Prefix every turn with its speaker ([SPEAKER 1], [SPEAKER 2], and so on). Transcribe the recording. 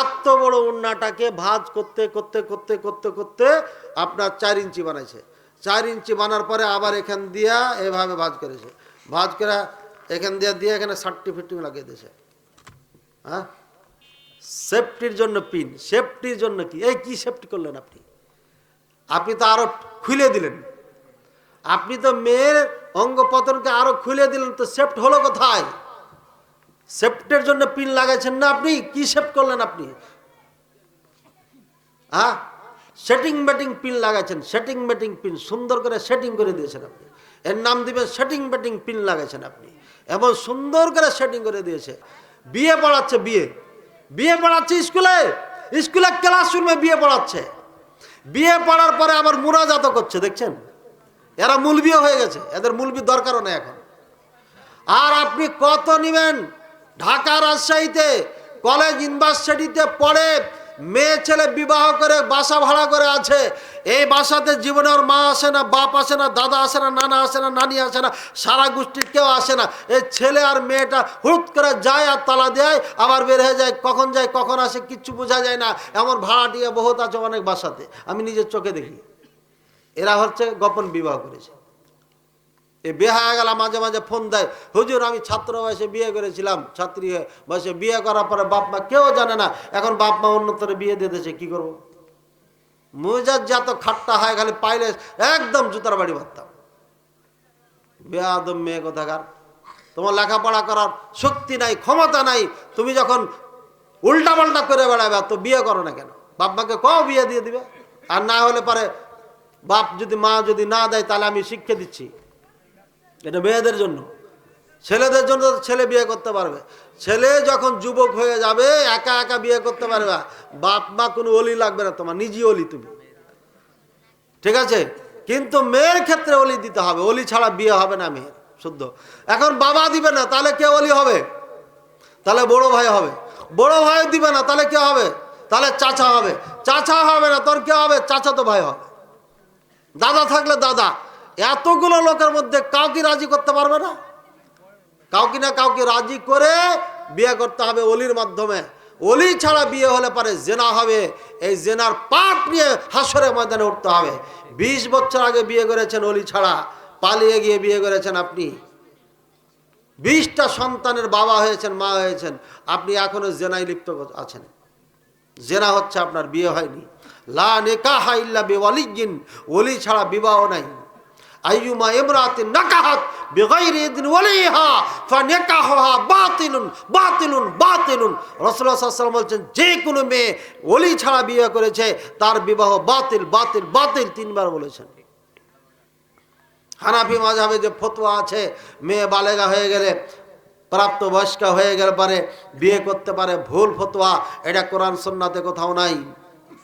[SPEAKER 1] এত বড় উন্নাটাকে ভাজ করতে করতে করতে করতে করতে আপনার চার ইঞ্চি বানাইছে। চার ইঞ্চি বানার পরে আবার এখান দিয়া এভাবে ভাজ করেছে। ভাজ করে এখান দিয়া, দিয়ে এখানে সার্টি ফিটিং লাগিয়ে দিয়েছে। হ্যাঁ? সেফটির জন্য পিন, সেফটির জন্য কি? এই কি সেফটি করলেন আপনি? আপনি তো আরও খুলে দিলেন। আপনি তো মেয়ের অঙ্গ পতনকে আরও খুলে দিলেন, তো সেফট হলো কোথায়? সেফটের জন্য পিন লাগাইছেন না আপনি? কি সেফট করলেন আপনি? হ্যাঁ? সেটিং ব্যাটিং পিন লাগাইছেন সেটিং ব্যাটিং পিন সুন্দর করে সেটিং করে দিয়েছেন আপনি। এর নাম দিবেন সেটিং ব্যাটিং পিন লাগাইছেন আপনি। এবং সুন্দর করে সেটিং করে দিয়েছে। বিয়ে পড়াচ্ছে, বিয়ে। বিয়ে পড়াচ্ছে স্কুলে? স্কুলে ক্লাসরুমে বিয়ে পড়াচ্ছে। বিয়ে পড়ার পরে আবার মুরাজাত করছে, দেখছেন? এরা মূলবিও হয়ে গেছে। এদের মূলবি দরকারও নেই এখন। আর আপনি কত নিবেন? ঢাকা রাজশাহীতে কলেজ ইউনিভার্সিটিতে পড়ে মেয়ে ছেলে বিবাহ করে, বাসা ভাড়া করে আছে। এই বাসাতে জীবনে ওর মা আসে না, বাপ আসে না, দাদা আসে না, নানা আসে না, নানি আসে না, সারা গোষ্ঠীর কেউ আসে না। এই ছেলে আর মেয়েটা হুট করে যায় আর তালা দেয়, আবার বের হয়ে যায়, কখন যায়, কখন আসে, কিচ্ছু বোঝা যায় না। এমন ভাড়াটিয়া বহুত আছে অনেক বাসাতে, আমি নিজের চোখে দেখি। এরা হচ্ছে গোপন বিবাহ করেছে। এ বিয়ে হয়ে গেল, মাঝে মাঝে ফোন দেয়। হুজুর, আমি ছাত্র বয়সে বিয়ে করেছিলাম, ছাত্রী হয়ে বয়সে বিয়ে করার পরে বাপ মা কেউ জানে না, এখন বাপ মা অন্যতরে বিয়ে দিয়ে দিয়েছে, কি করব? মুজার যত খাট্টা হয়, খালি পাইলে একদম জুতার বাড়ি মারতাম বেয়াদম মেয়ে কোথাকার? তোমার লেখাপড়া করার শক্তি নাই, ক্ষমতা নাই, তুমি যখন উল্টা পাল্টা করে বেড়াবে, তো বিয়ে করো না কেন? বাপ মাকে কও বিয়ে দিয়ে দিবে? আর না হলে পরে বাপ যদি, মা যদি না দেয়, তাহলে আমি শিক্ষা দিচ্ছি। এটা মেয়েদের জন্য। ছেলেদের জন্য ছেলে বিয়ে করতে পারবে। ছেলে যখন যুবক হয়ে যাবে, একা একা বিয়ে করতে পারবে। বাপ মা কোনো অলি লাগবে না তোমার, নিজে অলি তুমি। ঠিক আছে? কিন্তু মেয়ের ক্ষেত্রে অলি দিতে হবে। অলি ছাড়া বিয়ে হবে না মেয়ের, শুদ্ধ। এখন বাবা দিবে না, তাহলে কে অলি হবে? তাহলে বড় ভাই হবে। বড় ভাই দিবে না, তাহলে কে হবে? তাহলে চাচা হবে। চাচা হবে না, তোর কে হবে? চাচা তো ভাই হবে। দাদা থাকলে দাদা। এতগুলো লোকের মধ্যে কাউকে রাজি করতে পারবে না। কাউকে না কাউকে রাজি করে বিয়ে করতে হবে অলির মাধ্যমে। অলি ছাড়া বিয়ে হলে পারে জেনা হবে। এই জেনার পাট নিয়ে হাসরে ময়দানে উঠতে হবে। বিশ বছর আগে বিয়ে করেছেন অলি ছাড়া, পালিয়ে গিয়ে বিয়ে করেছেন আপনি। বিশটা সন্তানের বাবা হয়েছেন, মা হয়েছেন। আপনি এখনও জেনায় লিপ্ত আছেন। জেনা হচ্ছে আপনার বিয়ে হয়নি। লা নেকাহা ইল্লা বেওয়ালিগিন ওলি ছাড়া বিবাহ নাই। আইয়ুমা ইমরাতিন নাকাহাত বিগাইরি ইদিন ওয়ালিহা ফানিকাহুহা বাতিলুন বাতিলুন বাতিলুন। রাসূলুল্লাহ সাল্লাল্লাহু বলছেন, যে কোনো মেয়ে ওলি ছাড়া বিয়ে করেছে, তার বিবাহ বাতিল বাতিল বাতিল, তিনবার বলেছেন। হানাফি মাঝাবে যে ফতোয়া আছে, মেয়ে বালেগা হয়ে গেলে প্রাপ্ত বয়স্কা হয়ে গেলে পারে, বিয়ে করতে পারে, ভুল ফতোয়া, এটা কোরআন সন্নাতে কোথাও নাই।